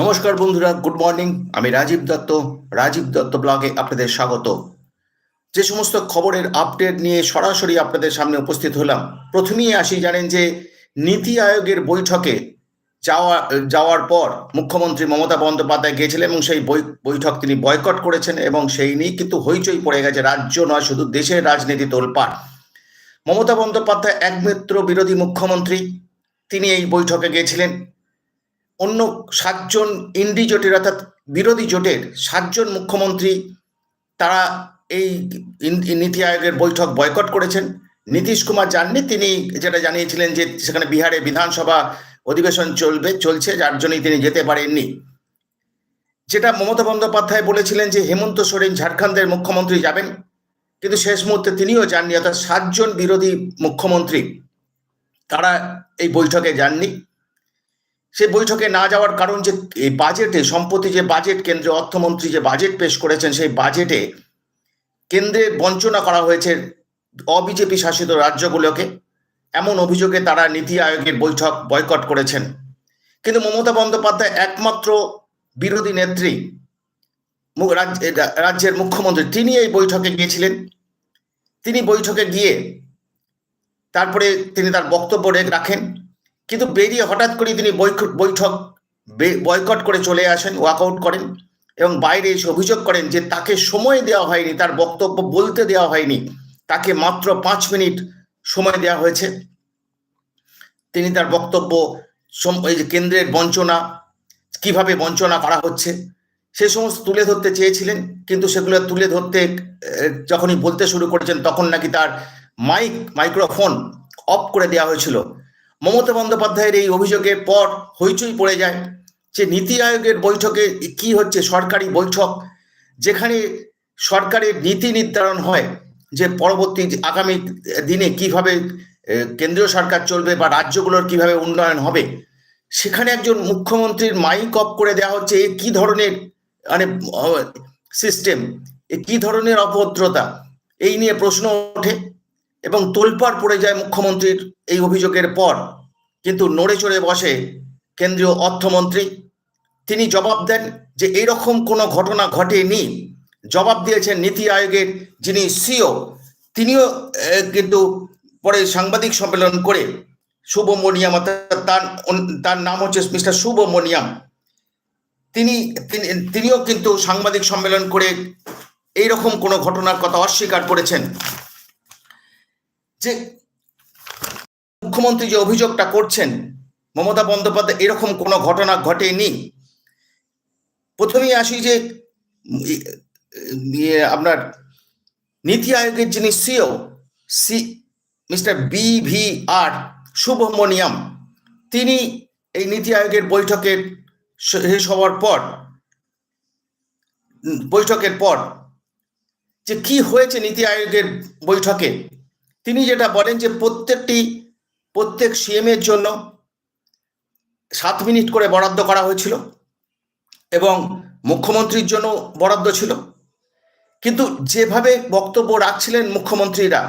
নমস্কার বন্ধুরা good morning আমি রাজীব দত্ত রাজীব দত্ত ব্লগে আপনাদের স্বাগত। যে সমস্ত খবরের আপডেট নিয়ে সরাসরি আপনাদের সামনে উপস্থিত হলাম, প্রথমেই আসি জানেন যে নীতি আয়োগের বৈঠকে যাওয়া, যাওয়ার পর মুখ্যমন্ত্রী মমতা বন্দ্যোপাধ্যায় গিয়েছিলেন এবং সেই বৈঠক তিনি বয়কট করেছেন এবং সেই নিয়ে কিন্তু হইচই পড়ে গেছে রাজ্য নয়, শুধু দেশের রাজনীতি তোলপাড়। মমতা বন্দ্যোপাধ্যায় একমাত্র বিরোধী মুখ্যমন্ত্রী, তিনি এই বৈঠকে গিয়েছিলেন অন্য সাতজন ইন্ডি জোটের অর্থাৎ বিরোধী জোটের সাতজন মুখ্যমন্ত্রী তারা এই নীতি আয়োগের বৈঠক বয়কট করেছেন। নীতিশ কুমার যাননি তিনি যেটা জানিয়েছিলেন যে সেখানে বিহারে বিধানসভা অধিবেশন চলবে, চলছে, যার জন্যই তিনি যেতে পারেননি। যেটা মমতা বন্দ্যোপাধ্যায় বলেছিলেন যে হেমন্ত সোরেন ঝাড়খণ্ডের মুখ্যমন্ত্রী যাবেন, কিন্তু শেষ মুহূর্তে তিনিও যাননি অর্থাৎ সাতজন বিরোধী মুখ্যমন্ত্রী তারা এই বৈঠকে যাননি। সে বৈঠকে না যাওয়ার কারণ যে এই বাজেটে সম্প্রতি যে বাজেট কেন্দ্রীয় অর্থমন্ত্রী যে বাজেট পেশ করেছেন, সেই বাজেটে কেন্দ্রে বঞ্চনা করা হয়েছে অবিজেপি শাসিত রাজ্যগুলোকে। এমন অভিযোগে তারা নীতি আয়োগের বৈঠক বয়কট করেছেন। কিন্তু মমতা বন্দ্যোপাধ্যায় একমাত্র বিরোধী নেত্রী রাজ্যের মুখ্যমন্ত্রী। তিনি এই বৈঠকে গিয়েছিলেন। তিনি বৈঠকে গিয়ে তারপরে তিনি তার বক্তব্য রাখেন। কিন্তু বেরিয়ে হঠাৎ করে তিনি বৈঠ- বৈঠক বয়কট করে চলে আসেন, ওয়াকআউট করেন এবং বাইরে এসে অভিযোগ করেন যে তাকে সময় দেওয়া হয়নি, তার বক্তব্য বলতে দেওয়া হয়নি, তাকে মাত্র পাঁচ মিনিট সময় দেওয়া হয়েছে। তিনি তার বক্তব্য এই যে কেন্দ্রের বঞ্চনা, কীভাবে বঞ্চনা করা হচ্ছে, সে সমস্ত তুলে ধরতে চেয়েছিলেন, কিন্তু সেগুলো তুলে ধরতে যখনই বলতে শুরু করেছেন তখন নাকি তার মাইক, মাইক্রোফোন অফ করে দেওয়া হয়েছিল। মমতা বন্দ্যোপাধ্যায়ের এই অভিযোগের পর হইচই পড়ে যায় যে নীতি আয়োগের বৈঠকে কি হচ্ছে সরকারি বৈঠক, যেখানে সরকারের নীতি নির্ধারণ হয় যে পরবর্তী আগামী দিনে কীভাবে কেন্দ্রীয় সরকার চলবে বা রাজ্যগুলোর কীভাবে উন্নয়ন হবে, সেখানে একজন মুখ্যমন্ত্রীর মাইক অফ করে দেওয়া হচ্ছে এ কি ধরনের মানে সিস্টেম এ কি ধরনের অভদ্রতা, এই নিয়ে প্রশ্ন ওঠে। এবং তোলপাড় পড়ে যায় মুখ্যমন্ত্রীর এই অভিযোগের পর। কিন্তু নড়ে চড়ে বসে কেন্দ্রীয় অর্থমন্ত্রী। তিনি জবাব দেন যে এইরকম কোনো ঘটনা ঘটেনি। জবাব দিয়েছেন নীতি আয়োগের যিনি সিও, তিনিও কিন্তু পরে সাংবাদিক সম্মেলন করে শুভমনিয়াম, অর্থাৎ তার তার নাম হচ্ছে মিস্টার শুভমনিয়াম। তিনি তিনি, তিনিও কিন্তু সাংবাদিক সম্মেলন করে এইরকম কোনো ঘটনার কথা অস্বীকার করেছেন। যে মুখ্যমন্ত্রী যে অভিযোগটা করছেন, মমতা বন্দ্যোপাধ্যায়, এরকম কোনো ঘটনা ঘটেনি। প্রথমেই আসি যে ইয়ে আপনার নীতি আয়োগের যিনি CEO, C, mister B V R Subrahmanyam, তিনি এই নীতি আয়োগের বৈঠকের শেষ হওয়ার পর, বৈঠকের পর যে কি হয়েছে নীতি আয়োগের বৈঠকে তিনি যেটা বলেন যে প্রত্যেকটি, প্রত্যেক সিএম এর জন্য সাত মিনিট করে বরাদ্দ করা হয়েছিল এবং মুখ্যমন্ত্রীর জন্য বরাদ্দ ছিল। কিন্তু যেভাবে বক্তব্য রাখছিলেন মুখ্যমন্ত্রীরা,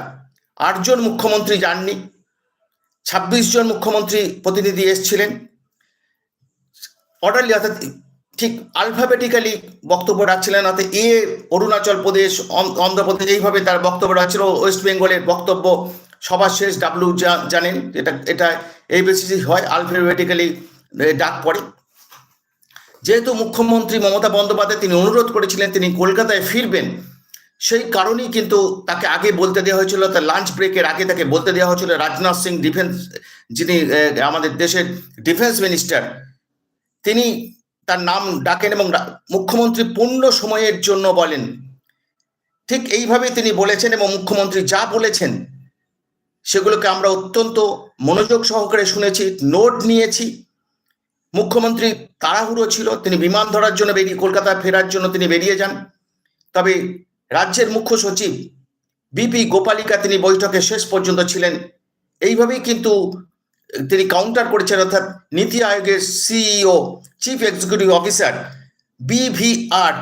আটজন মুখ্যমন্ত্রী যাননি, ছাব্বিশ জন মুখ্যমন্ত্রী প্রতিনিধি এসছিলেন। অর্ডারলি অর্থাৎ ঠিক আলফাবেটিক্যালি বক্তব্য রাখছিলেন, অর্থাৎ এ, অরুণাচল প্রদেশ, অন- অন্ধ্রপ্রদেশ, এইভাবে তার বক্তব্য রাখছিল। ওয়েস্ট বেঙ্গলের বক্তব্য সবার শেষ ডাব্লিউ জানেন, এটা এটা এই বেসিসে হয় আলফাবেটিক্যালি ডাক পড়ে। যেহেতু মুখ্যমন্ত্রী মমতা বন্দ্যোপাধ্যায় তিনি অনুরোধ করেছিলেন, তিনি কলকাতায় ফিরবেন, সেই কারণেই কিন্তু তাকে আগে বলতে দেওয়া হয়েছিল তার লাঞ্চ ব্রেকের আগে তাকে বলতে দেওয়া হয়েছিল রাজনাথ সিং ডিফেন্স যিনি আমাদের দেশের ডিফেন্স মিনিস্টার তিনি তার নাম ডাকেন এবং মুখ্যমন্ত্রী পূর্ণ সময়ের জন্য বলেন। ঠিক এইভাবে তিনি বলেছেন এবং মুখ্যমন্ত্রী যা বলেছেন, সেগুলোকে আমরা অত্যন্ত মনোযোগ সহকারে শুনেছি, নোট নিয়েছি। মুখ্যমন্ত্রী তাড়াহুড়ো ছিল, তিনি বিমান ধরার জন্য বেরিয়ে কলকাতায় ফেরার জন্য তিনি বেরিয়ে যান। তবে রাজ্যের মুখ্য সচিব বিপি গোপালিকা তিনি বৈঠকে শেষ পর্যন্ত ছিলেন। এইভাবেই কিন্তু তিনি কাউন্টার করেছেন, অর্থাৎ নীতি আয়োগের CEO chief executive officer B V R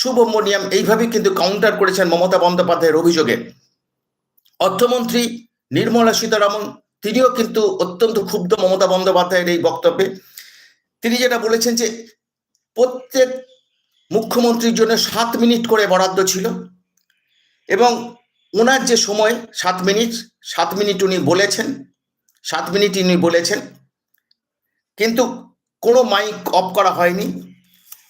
Subrahmanyam, এইভাবেই কিন্তু কাউন্টার করেছেন মমতা বন্দ্যোপাধ্যায়ের অভিযোগে। অর্থমন্ত্রী নির্মলা সীতারামন, তিনিও কিন্তু অত্যন্ত ক্ষুব্ধ মমতা বন্দ্যোপাধ্যায়ের এই বক্তব্যে। তিনি যেটা বলেছেন যে, প্রত্যেক মুখ্যমন্ত্রীর জন্য সাত মিনিট করে বরাদ্দ ছিল এবং ওনার যে সময়, সাত মিনিট সাত মিনিট উনি বলেছেন সাত মিনিট ইনি বলেছেন। কিন্তু কোনো মাইক অফ করা হয়নি।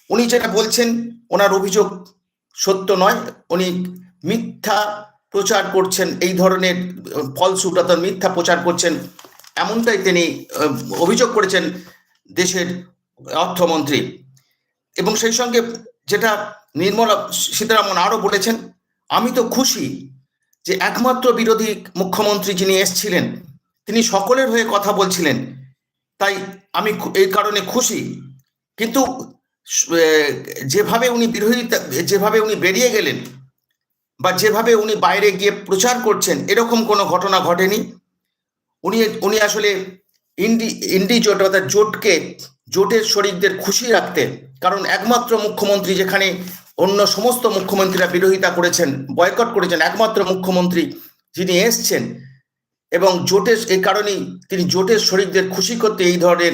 উনি যেটা বলছেন, ওনার অভিযোগ সত্য নয়। উনি মিথ্যা প্রচার করছেন, এই ধরনের ফলসুট অর্থাৎ মিথ্যা প্রচার করছেন, এমনটাই তিনি অভিযোগ করেছেন দেশের অর্থমন্ত্রী। এবং সেই সঙ্গে যেটা নির্মলা সীতারামন আরও বলেছেন, আমি তো খুশি যে একমাত্র বিরোধী মুখ্যমন্ত্রী যিনি এসছিলেন তিনি সকলের হয়ে কথা বলছিলেন। তাই আমি এই কারণে খুশি। কিন্তু যেভাবে উনি বিরোধিতা, যেভাবে উনি বেরিয়ে গেলেন বা যেভাবে উনি বাইরে গিয়ে প্রচার করছেন, এরকম কোনো ঘটনা ঘটেনি। উনি উনি আসলে ইন্ডি ইন্ডি জোট অর্থাৎ জোটকে, জোটের শরিকদের খুশি রাখতে, কারণ একমাত্র মুখ্যমন্ত্রী যেখানে অন্য সমস্ত মুখ্যমন্ত্রীরা বিরোধিতা করেছেন, বয়কট করেছেন, একমাত্র মুখ্যমন্ত্রী যিনি এসছেন এবং জোটের এই কারণেই তিনি জোটের শরিকদের খুশি করতে এই ধরনের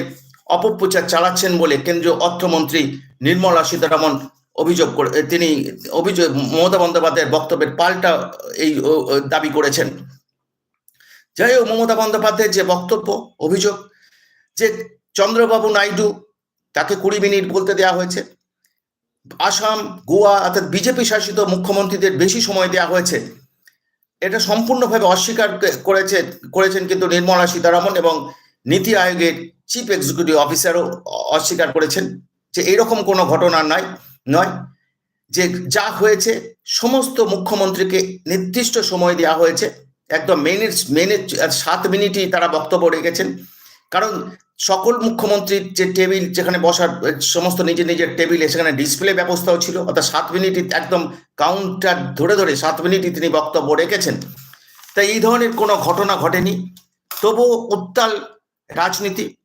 অপপ্রচার চালাচ্ছেন বলে কেন্দ্রীয় অর্থমন্ত্রী নির্মলা সীতারামন অভিযোগ করে তিনি অভিযোগ, মমতা বন্দ্যোপাধ্যায়ের বক্তব্যের পাল্টা এই দাবি করেছেন। যাই হোক, মমতা বন্দ্যোপাধ্যায়ের যে বক্তব্য, অভিযোগ, যে চন্দ্রবাবু নাইডু তাকে কুড়ি মিনিট বলতে দেওয়া হয়েছে। আসাম, গোয়া, অর্থাৎ বিজেপি শাসিত মুখ্যমন্ত্রীদের বেশি সময় দেওয়া হয়েছে। এটা সম্পূর্ণভাবে অস্বীকার করেছে, করেছেন কিন্তু নির্মলা সীতারামন এবং নীতি আয়োগের চিফ এক্সিকিউটিভ অফিসারও অস্বীকার করেছেন যে এরকম কোনো ঘটনা নয় নয়। যে যা হয়েছে, সমস্ত মুখ্যমন্ত্রীকে নির্দিষ্ট সময় দেওয়া হয়েছে। একদম মিনিট মিনিট সাত মিনিটই তারা বক্তব্য রেখেছেন। কারণ সকল মুখ্যমন্ত্রীর যে টেবিল যেখানে বসার সমস্ত নিজের নিজের টেবিলে সেখানে ডিসপ্লে ব্যবস্থাও ছিল। অর্থাৎ সাত মিনিটই একদম কাউন্টার ধরে ধরে সাত মিনিটই তিনি বক্তব্য রেখেছেন। তাই এই ধরনের কোনো ঘটনা ঘটেনি। তবুও উত্তাল রাজনীতি,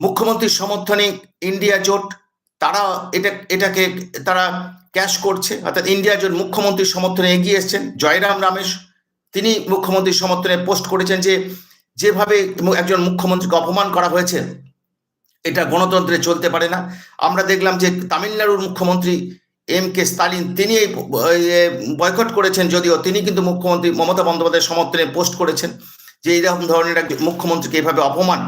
মুখ্যমন্ত্রীর সমর্থনে ইন্ডিয়া জোট, তারা এটা, এটাকে তারা ক্যাশ করছে। অর্থাৎ ইন্ডিয়া জোট মুখ্যমন্ত্রীর সমর্থনে এগিয়ে এসছেন। জয়রাম রামেশ, তিনি মুখ্যমন্ত্রীর সমর্থনে পোস্ট করেছেন যে যেভাবে একজন মুখ্যমন্ত্রীকে অপমান করা হয়েছে, এটা গণতন্ত্রে চলতে পারে না। আমরা দেখলাম যে তামিলনাড়ুর মুখ্যমন্ত্রী এম কে স্টালিন, তিনি এই বয়কট করেছেন যদিও, তিনি কিন্তু মুখ্যমন্ত্রী মমতা বন্দ্যোপাধ্যায়ের সমর্থনে পোস্ট করেছেন যে এইরকম ধরনের এক মুখ্যমন্ত্রীকে এভাবে অপমান,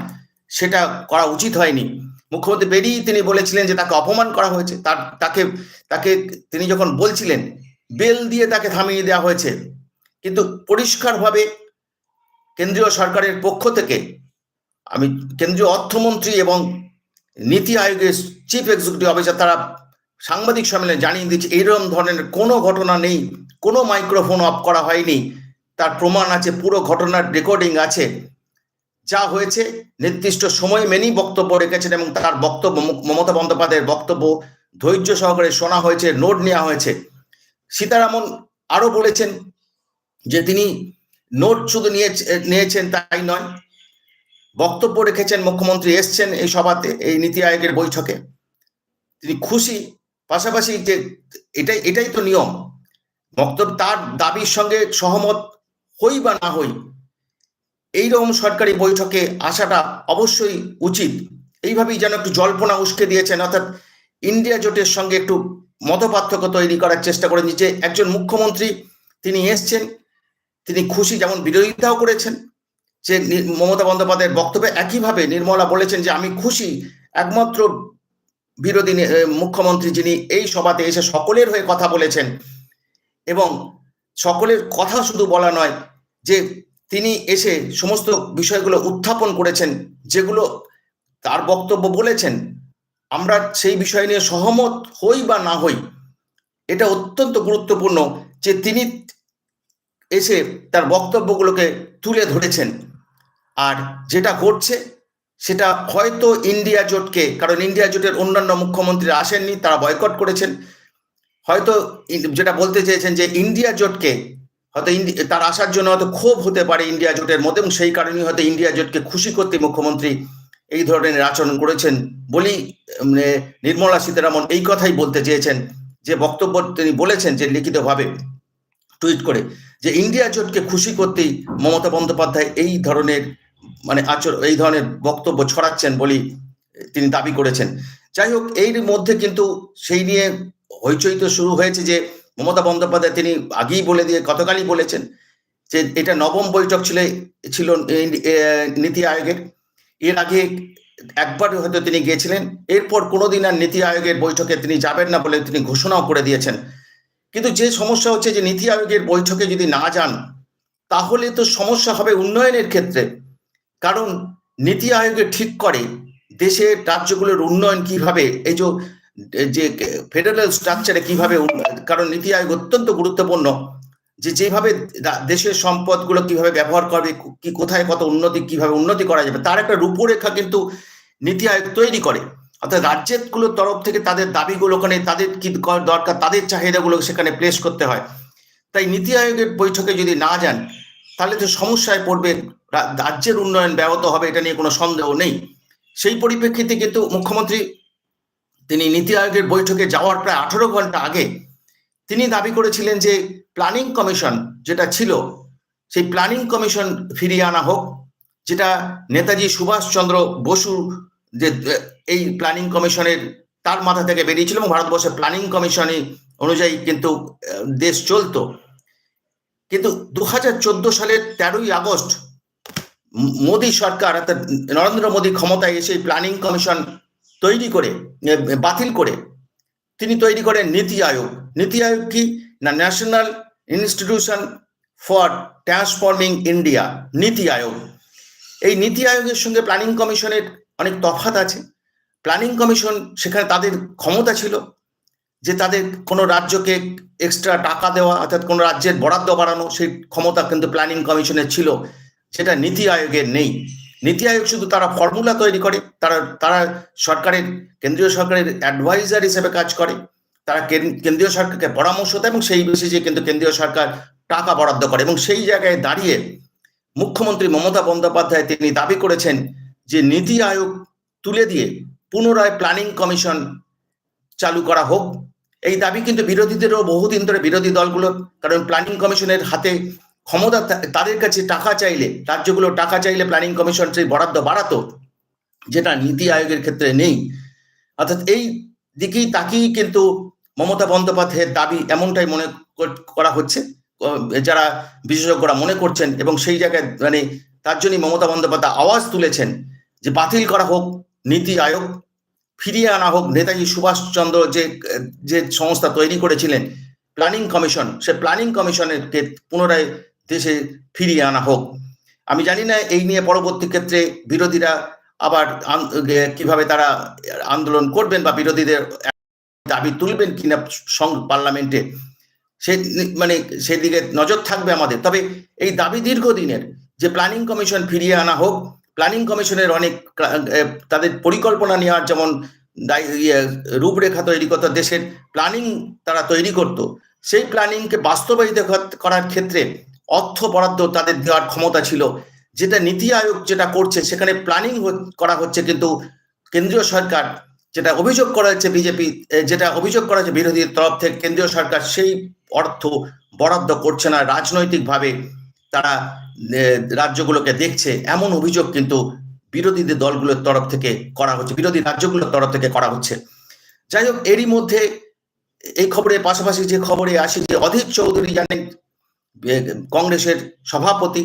সেটা করা উচিত হয়নি। মুখ্যমন্ত্রী বেরিয়ে তিনি বলেছিলেন যে তাকে অপমান করা হয়েছে। তার, তাকে তাকে তিনি যখন বলছিলেন, বেল দিয়ে তাকে থামিয়ে দেওয়া হয়েছে। কিন্তু পরিষ্কারভাবে কেন্দ্রীয় সরকারের পক্ষ থেকে আমি কেন্দ্রীয় অর্থমন্ত্রী এবং নীতি আয়োগের চিফ এক্সিকিউটিভ অফিসার তারা সাংবাদিক সম্মেলনে জানিয়ে দিচ্ছে এইরকম ধরনের কোনো ঘটনা নেই, কোনো মাইক্রোফোন অফ করা হয়নি, তার প্রমাণ আছে, পুরো ঘটনার রেকর্ডিং আছে, যা হয়েছে, নির্দিষ্ট সময় মেনেই বক্তব্য রেখেছেন এবং তার বক্তব্য মমতা বন্দ্যোপাধ্যায়ের বক্তব্য ধৈর্য সহকারে শোনা হয়েছে নোট নেওয়া হয়েছে। সীতারামন আরও বলেছেন যে তিনি নোট শুধু নিয়ে, নিয়েছেন তাই নয়, বক্তব্য রেখেছেন মুখ্যমন্ত্রী, এসছেন এই সভাতে, এই নীতি আয়োগের বৈঠকে। তিনি খুশি, পাশাপাশি যে এটাই এটাই তো নিয়ম। বক্তব্য, তার দাবির সঙ্গে সহমত হই বা না হই, এইরকম সরকারি বৈঠকে আসাটা অবশ্যই উচিত। এইভাবেই যেন একটু জল্পনা উস্কে দিয়েছেন, অর্থাৎ ইন্ডিয়া জোটের সঙ্গে একটু মতপার্থক্য তৈরি করার চেষ্টা করেন যে, একজন মুখ্যমন্ত্রী, তিনি এসছেন তিনি খুশি যেমন বিরোধিতাও করেছেন যে মমতা বন্দ্যোপাধ্যায়ের বক্তব্যে একইভাবে নির্মলা বলেছেন যে, আমি খুশি একমাত্র বিরোধী মুখ্যমন্ত্রী যিনি এই সভাতে এসে সকলের হয়ে কথা বলেছেন এবং সকলের কথা শুধু বলা নয় যে, তিনি এসে সমস্ত বিষয়গুলো উত্থাপন করেছেন, যেগুলো তার বক্তব্য বলেছেন, আমরা সেই বিষয় নিয়ে সহমত হই বা না হই, এটা অত্যন্ত গুরুত্বপূর্ণ যে তিনি এসে তার বক্তব্যগুলোকে তুলে ধরেছেন। আর যেটা ঘটছে সেটা হয়তো ইন্ডিয়া জোটকে কারণ ইন্ডিয়া জোটের অন্যান্য মুখ্যমন্ত্রীরা আসেননি তারা বয়কট করেছেন। হয়তো যেটা বলতে চেয়েছেন যে ইন্ডিয়া জোটকে হয়তো তার আসার জন্য হয়তো ক্ষোভ হতে পারে ইন্ডিয়া জোটের মধ্যে এবং সেই কারণেই হয়তো ইন্ডিয়া জোটকে খুশি করতে মুখ্যমন্ত্রী এই ধরনের আচরণ করেছেন বলেই মানে, নির্মলা সীতারামন এই কথাই বলতে চেয়েছেন। যে বক্তব্য তিনি বলেছেন যে লিখিতভাবে টুইট করে। যে ইন্ডিয়া জোটকে খুশি করতেই মমতা বন্দ্যোপাধ্যায় এই ধরনের মানে আচর, এই ধরনের বক্তব্য ছড়াচ্ছেন বলেই তিনি দাবি করেছেন। যাই হোক, এর মধ্যে কিন্তু সেই নিয়ে হইচই তো শুরু হয়েছে যে মমতা বন্দ্যোপাধ্যায় তিনি আগেই বলে দিয়ে, গতকালই বলেছেন যে এটা নবম বৈঠক ছিল ছিল নীতি আয়োগের। এর আগে একবার হয়তো তিনি গিয়েছিলেন এরপর কোনোদিন আর নীতি আয়োগের বৈঠকে তিনি যাবেন না বলে তিনি ঘোষণাও করে দিয়েছেন। কিন্তু যে সমস্যা হচ্ছে যে নীতি আয়োগের বৈঠকে যদি না যান, তাহলে তো সমস্যা হবে উন্নয়নের ক্ষেত্রে। কারণ নীতি আয়োগে ঠিক করে দেশের রাজ্যগুলোর উন্নয়ন কীভাবে, এই যে ফেডারেল স্ট্রাকচারে কীভাবে কারণ নীতি আয়োগ অত্যন্ত গুরুত্বপূর্ণ। যে যেভাবে দেশের সম্পদগুলো কীভাবে ব্যবহার করবে, কি কোথায় কত উন্নতি, কীভাবে উন্নতি করা যাবে, তার একটা রূপরেখা কিন্তু নীতি আয়োগ তৈরি করে। অর্থাৎ রাজ্যগুলোর তরফ থেকে তাদের দাবিগুলো ওখানে তাদের কি দরকার, তাদের চাহিদাগুলো সেখানে প্লেস করতে হয়। তাই নীতি আয়োগের বৈঠকে যদি না যান, তাহলে তো সমস্যায় পড়বে। রাজ্যের উন্নয়ন ব্যাহত হবে, এটা নিয়ে কোনো সন্দেহ নেই। সেই পরিপ্রেক্ষিতে কিন্তু মুখ্যমন্ত্রী, তিনি নীতি আয়োগের বৈঠকে যাওয়ার প্রায় আঠেরো ঘণ্টা আগে, তিনি দাবি করেছিলেন যে প্ল্যানিং কমিশন যেটা ছিল, সেই প্ল্যানিং কমিশন ফিরিয়ে আনা হোক, যেটা নেতাজি সুভাষচন্দ্র বসু যে এই প্ল্যানিং কমিশনের তার মাথা থেকে বেরিয়েছিল এবং ভারতবর্ষের প্ল্যানিং কমিশনই অনুযায়ী কিন্তু দেশ চলতো। কিন্তু দু হাজার চোদ্দ সালের তেরোই আগস্ট মোদী সরকার অর্থাৎ নরেন্দ্র মোদী ক্ষমতায় এসে প্ল্যানিং কমিশন তৈরি করে বাতিল করে, তিনি তৈরি করেন নীতি আয়োগ। নীতি আয়োগ কি? না national institution for transforming India NITI Aayog. এই নীতি আয়োগের সঙ্গে প্ল্যানিং কমিশনের অনেক তফাত আছে। প্ল্যানিং কমিশন সেখানে তাদের ক্ষমতা ছিল যে তাদের কোনো রাজ্যকে এক্সট্রা টাকা দেওয়া অর্থাৎ কোনো রাজ্যের বরাদ্দ বাড়ানো সেই ক্ষমতা কিন্তু প্ল্যানিং কমিশনের ছিল সেটা নীতি আয়োগের নেই। নীতি আয়োগ শুধু তারা ফর্মুলা তৈরি করে, তারা তারা সরকারের, কেন্দ্রীয় সরকারের অ্যাডভাইজার হিসেবে কাজ করে, তারা কেন্দ্রীয় সরকারকে পরামর্শ দেয় এবং সেই বেসিসে কিন্তু কেন্দ্রীয় সরকার টাকা বরাদ্দ করে এবং সেই জায়গায় দাঁড়িয়ে মুখ্যমন্ত্রী মমতা বন্দ্যোপাধ্যায় তিনি দাবি করেছেন যে নীতি আয়োগ তুলে দিয়ে পুনরায় প্ল্যানিং কমিশন চালু করা হোক, এই দাবি কিন্তু বিরোধীদেরও বহুদিন ধরে বিরোধী দলগুলোর কারণ প্ল্যানিং কমিশনের হাতে ক্ষমতা তাদের কাছে টাকা চাইলে, রাজ্যগুলো টাকা চাইলে প্ল্যানিং কমিশন সেই বরাদ্দ বাড়াতো, যেটা নীতি আয়োগের ক্ষেত্রে নেই। অর্থাৎ এই দিকেই তাকেই কিন্তু মমতা বন্দ্যোপাধ্যায়ের দাবি এমনটাই মনে করা হচ্ছে। যারা বিশেষজ্ঞরা মনে করছেন এবং সেই জায়গায় মানে তার জন্যই মমতা বন্দ্যোপাধ্যায় আওয়াজ তুলেছেন। যে বাতিল করা হোক, নীতি আয়োগ, ফিরিয়ে আনা হোক, নেতাজি সুভাষচন্দ্র যে যে সংস্থা তৈরি করেছিলেন, প্ল্যানিং কমিশন, সে প্ল্যানিং কমিশনেরকে পুনরায় দেশে ফিরিয়ে আনা হোক। আমি জানি না এই নিয়ে পরবর্তী ক্ষেত্রে বিরোধীরা আবার কীভাবে তারা আন্দোলন করবেন বা বিরোধীদের দাবি তুলবেন কিনা পার্লামেন্টে, সে মানে সেদিকে নজর থাকবে আমাদের। তবে এই দাবি দীর্ঘদিনের যে প্ল্যানিং কমিশন ফিরিয়ে আনা হোক প্ল্যানিং কমিশনের অনেক তাদের পরিকল্পনা নেওয়ার যেমন ইয়ে, রূপরেখা তৈরি করতো দেশের প্ল্যানিং তারা তৈরি করত সেই প্ল্যানিংকে বাস্তবায়িত করার ক্ষেত্রে অর্থ বরাদ্দ তাদের দেওয়ার ক্ষমতা ছিল যেটা নীতি আয়োগ যেটা করছে সেখানে প্ল্যানিং করা হচ্ছে কিন্তু কেন্দ্রীয় সরকার যেটা অভিযোগ করা হচ্ছে বিজেপি যেটা অভিযোগ করা হচ্ছে বিরোধীর তরফ থেকে কেন্দ্রীয় সরকার সেই অর্থ বরাদ্দ করছে না রাজনৈতিকভাবে। তারা রাজ্যগুলোকে দেখছে। এমন অভিযোগ কিন্তু বিরোধীদের দলগুলোর তরফ থেকে করা হচ্ছে, বিরোধী রাজ্যগুলোর তরফ থেকে করা হচ্ছে। যাই হোক, এরই মধ্যে এই খবরের পাশাপাশি যে খবরে আসি যে অধীর চৌধুরী জানেন কংগ্রেসের সভাপতি।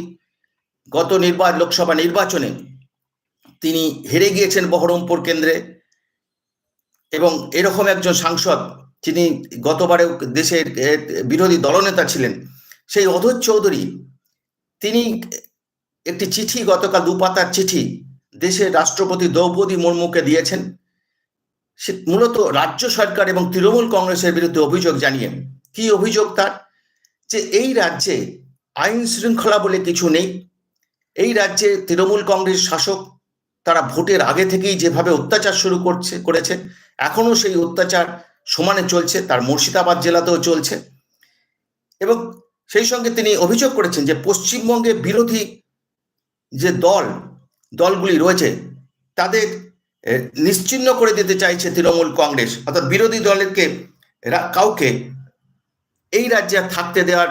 গত নির্বাচন লোকসভা নির্বাচনে তিনি হেরে গিয়েছেন বহরমপুর কেন্দ্রে এবং এরকম একজন সাংসদ যিনি গতবারেও দেশের বিরোধী দলনেতা ছিলেন, সেই অধর চৌধুরী তিনি একটি চিঠি, গতকাল দুপাতার চিঠি দেশের রাষ্ট্রপতি দ্রৌপদী মুর্মুকে দিয়েছেন। সে মূলত রাজ্য সরকার এবং তৃণমূল কংগ্রেসের বিরুদ্ধে অভিযোগ জানিয়ে। কি অভিযোগ তার? যে এই রাজ্যে আইন শৃঙ্খলা বলে কিছু নেই। এই রাজ্যে তৃণমূল কংগ্রেস শাসক তারা ভোটের আগে থেকেই যেভাবে অত্যাচার শুরু করছে, করেছে এখনও সেই অত্যাচার সমানে চলছে। তার মুর্শিদাবাদ জেলাতেও চলছে। এবং সেই সঙ্গে তিনি অভিযোগ করেছেন যে পশ্চিমবঙ্গে বিরোধী যে দল, দলগুলি রয়েছে, তাদের নিশ্চিন্ন করে দিতে চাইছে তৃণমূল কংগ্রেস। অর্থাৎ বিরোধী দলেরকে কাউকে এই রাজ্যে থাকতে দেওয়ার,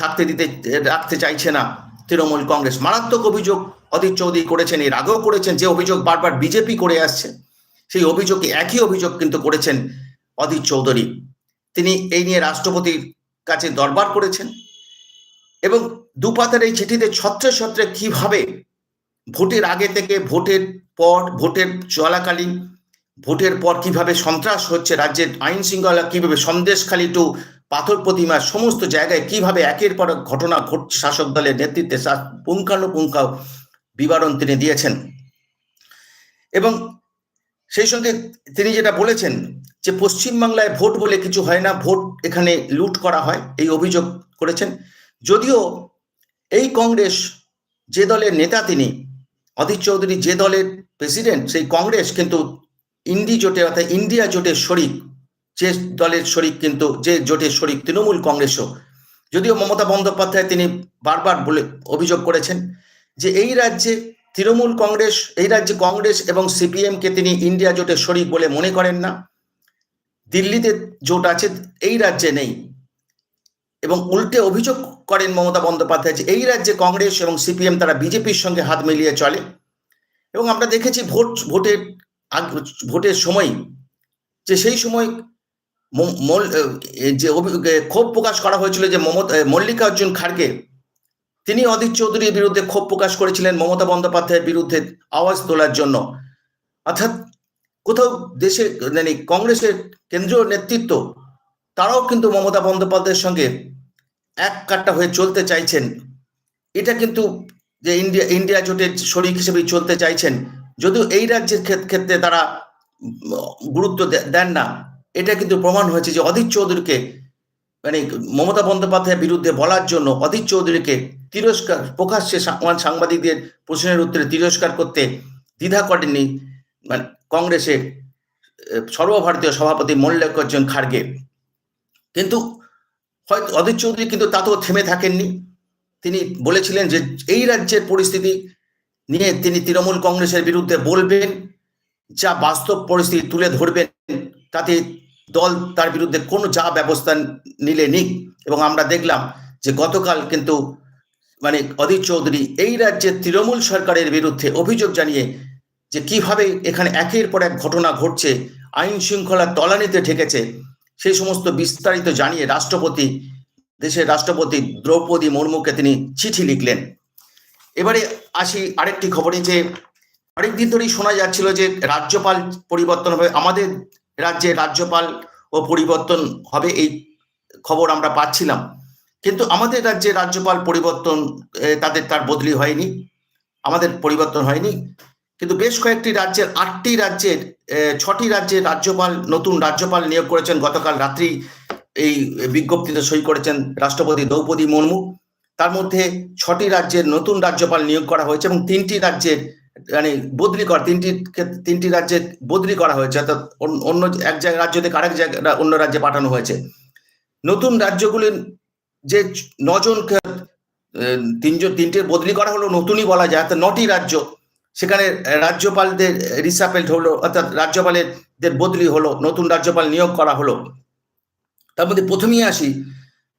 থাকতে দিতে, রাখতে চাইছে না তৃণমূল কংগ্রেস। মারাত্মক অভিযোগ অধীর চৌধুরী করেছেন, এর আগেও করেছেন, যে অভিযোগ বারবার বিজেপি করে আসছে, সেই অভিযোগে একই অভিযোগ কিন্তু করেছেন অধীর চৌধুরী। তিনি এই নিয়ে রাষ্ট্রপতির কাছে দরবার করেছেন। এবং দুপাতার এই চিঠিতে ছত্রে ছত্রে কীভাবে ভোটের আগে থেকে, ভোটের পর, ভোটের চলাকালীন, ভোটের পর কীভাবে সন্ত্রাস হচ্ছে, রাজ্যের আইন শৃঙ্খলা কীভাবে সন্দেশখালী টু পাথর প্রতিমা সমস্ত জায়গায় কীভাবে একের পর ঘটনা ঘটছে শাসক দলের নেতৃত্বে পুঙ্খানুপুঙ্খ বিবরণ তিনি দিয়েছেন। এবং সেই সঙ্গে তিনি যেটা বলেছেন যে পশ্চিমবাংলায় ভোট বলে কিছু হয় না, ভোট এখানে লুট করা হয়, এই অভিযোগ করেছেন। যদিও এই কংগ্রেস যে দলের নেতা তিনি, অধীর চৌধুরী যে দলের প্রেসিডেন্ট, সেই কংগ্রেস কিন্তু ইন্ডি জোটে, অর্থাৎ ইন্ডিয়া জোটের শরিক, যে দলের শরিক কিন্তু, যে জোটের শরিক তৃণমূল কংগ্রেসও। যদিও মমতা বন্দ্যোপাধ্যায় তিনি বারবার বলে, অভিযোগ করেছেন যে এই রাজ্যে তৃণমূল কংগ্রেস, এই রাজ্যে কংগ্রেস এবং সিপিএমকে তিনি ইন্ডিয়া জোটের শরিক বলে মনে করেন না। দিল্লিতে জোট আছে, এই রাজ্যে নেই। এবং উল্টে অভিযোগ করেন মমতা বন্দ্যোপাধ্যায় যে এই রাজ্যে কংগ্রেস এবং সিপিএম তারা বিজেপির সঙ্গে হাত মিলিয়ে চলে। এবং আমরা দেখেছি ভোট, ভোটের ভোটের সময় যে সেই সময় যে ক্ষোভ প্রকাশ করা হয়েছিল যে মমতা মল্লিকার্জুন খাড়গে তিনি অধীর চৌধুরীর বিরুদ্ধে ক্ষোভ প্রকাশ করেছিলেন মমতা বন্দ্যোপাধ্যায়ের বিরুদ্ধে আওয়াজ তোলার জন্য। অর্থাৎ কোথাও দেশে মানে কংগ্রেসের কেন্দ্রীয় নেতৃত্ব তারাও কিন্তু মমতা বন্দ্যোপাধ্যায়ের সঙ্গে এক কাট্টা হয়ে চলতে চাইছেন, এটা কিন্তু যে ইন্ডিয়া ইন্ডিয়া জোটের শরিক হিসেবে চলতে চাইছেন, যদিও এই রাজ্যের ক্ষেত্রে তারা গুরুত্ব দেন না, এটা কিন্তু প্রমাণ হয়েছে যে অধীর চৌধুরীকে মানে মমতা বন্দ্যোপাধ্যায়ের বিরুদ্ধে বলার জন্য অধীর চৌধুরীকে তিরস্কার, প্রকাশ্যে সাংবাদিকদের প্রশ্নের উত্তরে তিরস্কার করতে দ্বিধা করেননি মানে কংগ্রেসের সর্বভারতীয় সভাপতি মল্লিকার্জুন খার্গে। কিন্তু হয়তো অধীর চৌধুরী কিন্তু তাতেও থেমে থাকেননি। তিনি বলেছিলেন যে এই রাজ্যের পরিস্থিতি নিয়ে তিনি তৃণমূল কংগ্রেসের বিরুদ্ধে বলবেন, যা বাস্তব পরিস্থিতি তুলে ধরবেন, তাতে দল তার বিরুদ্ধে কোনো যা ব্যবস্থা নিলে নিক। এবং আমরা দেখলাম যে গতকাল কিন্তু মানে অধীর চৌধুরী এই রাজ্যের তৃণমূল সরকারের বিরুদ্ধে অভিযোগ জানিয়ে যে কীভাবে এখানে একের পর এক ঘটনা ঘটছে, আইন শৃঙ্খলা তলানিতে ঠেকেছে সেই সমস্ত বিস্তারিত জানিয়ে রাষ্ট্রপতি, দেশের রাষ্ট্রপতি দ্রৌপদী মুর্মুকে তিনি চিঠি লিখলেন। এবারে আসি আরেকটি খবরে যে, অনেকদিন ধরেই শোনা যাচ্ছিল যে রাজ্যপাল পরিবর্তন হবে, আমাদের রাজ্যে রাজ্যপাল ও পরিবর্তন হবে এই খবর আমরা পাচ্ছিলাম। কিন্তু আমাদের রাজ্যে রাজ্যপাল পরিবর্তন তাদের তার বদলি হয়নি, আমাদের পরিবর্তন হয়নি। কিন্তু বেশ কয়েকটি রাজ্যের, আটটি রাজ্যের ছটি রাজ্যের রাজ্যপাল, নতুন রাজ্যপাল নিয়োগ করেছেন। গতকাল রাত্রি এই বিজ্ঞপ্তিতে সই করেছেন রাষ্ট্রপতি দ্রৌপদী মুর্মু। তার মধ্যে ছটি রাজ্যের নতুন রাজ্যপাল নিয়োগ করা হয়েছে এবং তিনটি রাজ্যের মানে বদলি করা, তিনটি তিনটি রাজ্যে বদলি করা হয়েছে। অর্থাৎ অন্য এক জায়গায় রাজ্য থেকে আরেক জায়গায় অন্য রাজ্যে পাঠানো হয়েছে। নতুন রাজ্যগুলির যে নজন তিনজন তিনটে বদলি করা হলো, নতুনই বলা যায়। নটি রাজ্য সেখানে রাজ্যপালদের রিসাপেল্ট হলো, অর্থাৎ রাজ্যপালের বদলি হলো, নতুন রাজ্যপাল নিয়োগ করা হলো। তার মধ্যে প্রথমেই আসি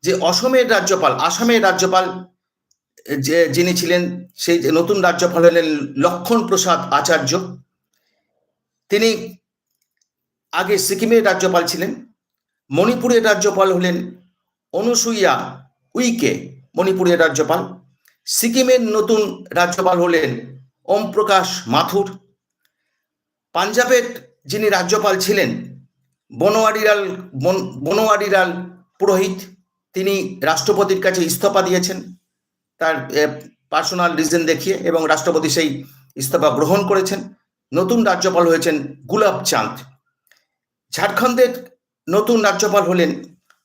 যে অসমের রাজ্যপাল, আসামের রাজ্যপাল যে যিনি ছিলেন, সেই নতুন রাজ্যপাল হলেন লক্ষণ প্রসাদ আচার্য। তিনি আগে সিকিমের রাজ্যপাল ছিলেন, মণিপুরের রাজ্যপাল হলেন অনুসুইয়া উইকে, মণিপুরের রাজ্যপাল। সিকিমের নতুন রাজ্যপাল হলেন ওম প্রকাশ মাথুর। পাঞ্জাবের যিনি রাজ্যপাল ছিলেন বনোয়ারিলাল বনোয়ারিলাল পুরোহিত, তিনি রাষ্ট্রপতির কাছে ইস্তফা দিয়েছেন। তার পার্সোনাল রিজন দেখিয়ে এবং রাষ্ট্রপতি সেই ইস্তফা গ্রহণ করেছেন। নতুন রাজ্যপাল হয়েছেন গুলাব চাঁদ। ঝাড়খণ্ডের নতুন রাজ্যপাল হলেন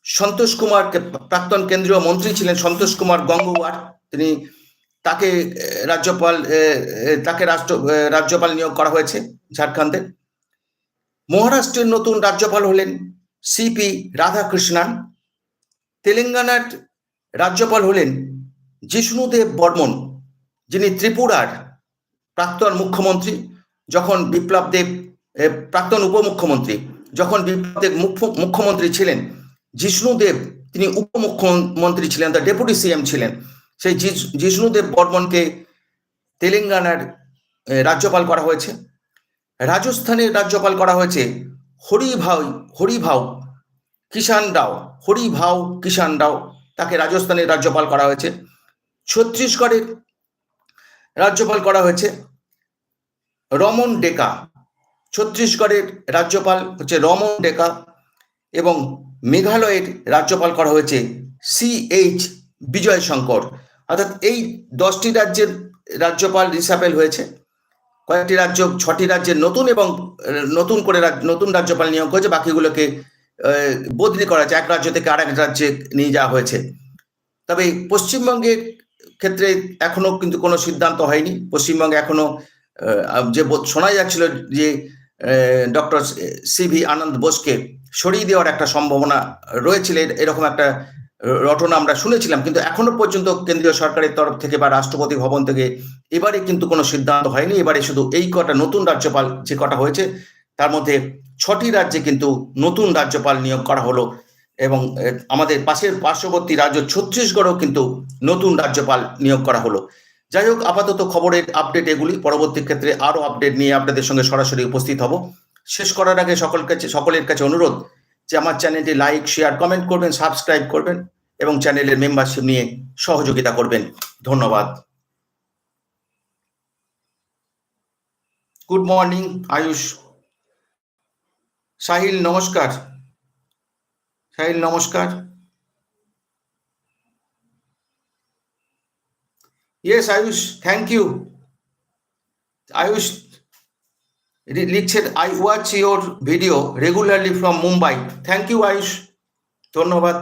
সন্তোষ কুমার প্রাক্তন কেন্দ্রীয় মন্ত্রী ছিলেন সন্তোষ কুমার গঙ্গোয়ার। তিনি তাকে রাজ্যপাল তাকে রাষ্ট্র রাজ্যপাল নিয়োগ করা হয়েছে ঝাড়খণ্ডে। মহারাষ্ট্রের নতুন রাজ্যপাল হলেন সিপি রাধাকৃষ্ণান। তেলেঙ্গানার রাজ্যপাল হলেন জিষ্ণুদেব বর্মন, যিনি ত্রিপুরার প্রাক্তন মুখ্যমন্ত্রী, যখন বিপ্লব দেব প্রাক্তন উপমুখ্যমন্ত্রী, যখন বিপ্লব দেব মুখ্যমন্ত্রী ছিলেন, জিষ্ণুদেব তিনি উপমুখ্যমন্ত্রী ছিলেন তার ডেপুটি সিএম ছিলেন। সেই জিষ্ণুদেব বর্মনকে তেলেঙ্গানার রাজ্যপাল করা হয়েছে। রাজস্থানের রাজ্যপাল করা হয়েছে হরিভাউ হরিভাউ কিষান রাও হরিভাউ কিষান রাও, তাকে রাজস্থানের রাজ্যপাল করা হয়েছে। ছত্তিশগড়ের রাজ্যপাল করা হয়েছে রমন ডেকা। ছত্তিশগড়ের রাজ্যপাল হচ্ছে রমন ডেকা এবং মেঘালয়ের রাজ্যপাল করা হয়েছে সি এইচ বিজয় শঙ্কর অর্থাৎ এই দশটি রাজ্যের রাজ্যপাল রিসাপেল হয়েছে। কয়েকটি রাজ্য, ছটি রাজ্যের নতুন এবং, নতুন করে নতুন রাজ্যপাল নিয়োগ হয়েছে, বাকিগুলোকে বদলি করা হয়েছে। এক রাজ্য থেকে আরেক রাজ্যে নিয়ে যাওয়া হয়েছে। তবে পশ্চিমবঙ্গের ক্ষেত্রে এখনও কিন্তু কোনো সিদ্ধান্ত হয়নি। পশ্চিমবঙ্গে এখনও যে শোনা যাচ্ছিল যে ডক্টর সি ভি আনন্দ বোসকে সরিয়ে দেওয়ার একটা সম্ভাবনা রয়েছিল, এরকম একটা রটনা আমরা শুনেছিলাম, কিন্তু এখনও পর্যন্ত কেন্দ্রীয় সরকারের তরফ থেকে বা রাষ্ট্রপতি ভবন থেকে এবারে কিন্তু কোনো সিদ্ধান্ত হয়নি। এবারে শুধু এই কটা নতুন রাজ্যপাল যে কটা হয়েছে, তার মধ্যে ছটি রাজ্যে কিন্তু নতুন রাজ্যপাল নিয়োগ করা হলো এবং আমাদের পাশের পার্শ্ববর্তী রাজ্য ছত্তিশগড়েও কিন্তু নতুন রাজ্যপাল নিয়োগ করা হলো। যাই হোক, আপাতত খবরের আপডেট এগুলি। পরবর্তী ক্ষেত্রে আরও আপডেট নিয়ে আপনাদের সঙ্গে সরাসরি উপস্থিত হব। শেষ করার আগে সকল কাছে সকলের কাছে অনুরোধ যে আমার চ্যানেলটি লাইক, শেয়ার, কমেন্ট করবেন, সাবস্ক্রাইব করবেন। এবং চ্যানেলের মেম্বারশিপ নিয়ে সহযোগিতা করবেন। ধন্যবাদ। Good morning Ayush. সাহিল, নমস্কার। সাহিল, নমস্কার। Yes Ayush thank you Ayush লিখছেন I watch your video regularly from Mumbai thank you Ayush. ধন্যবাদ।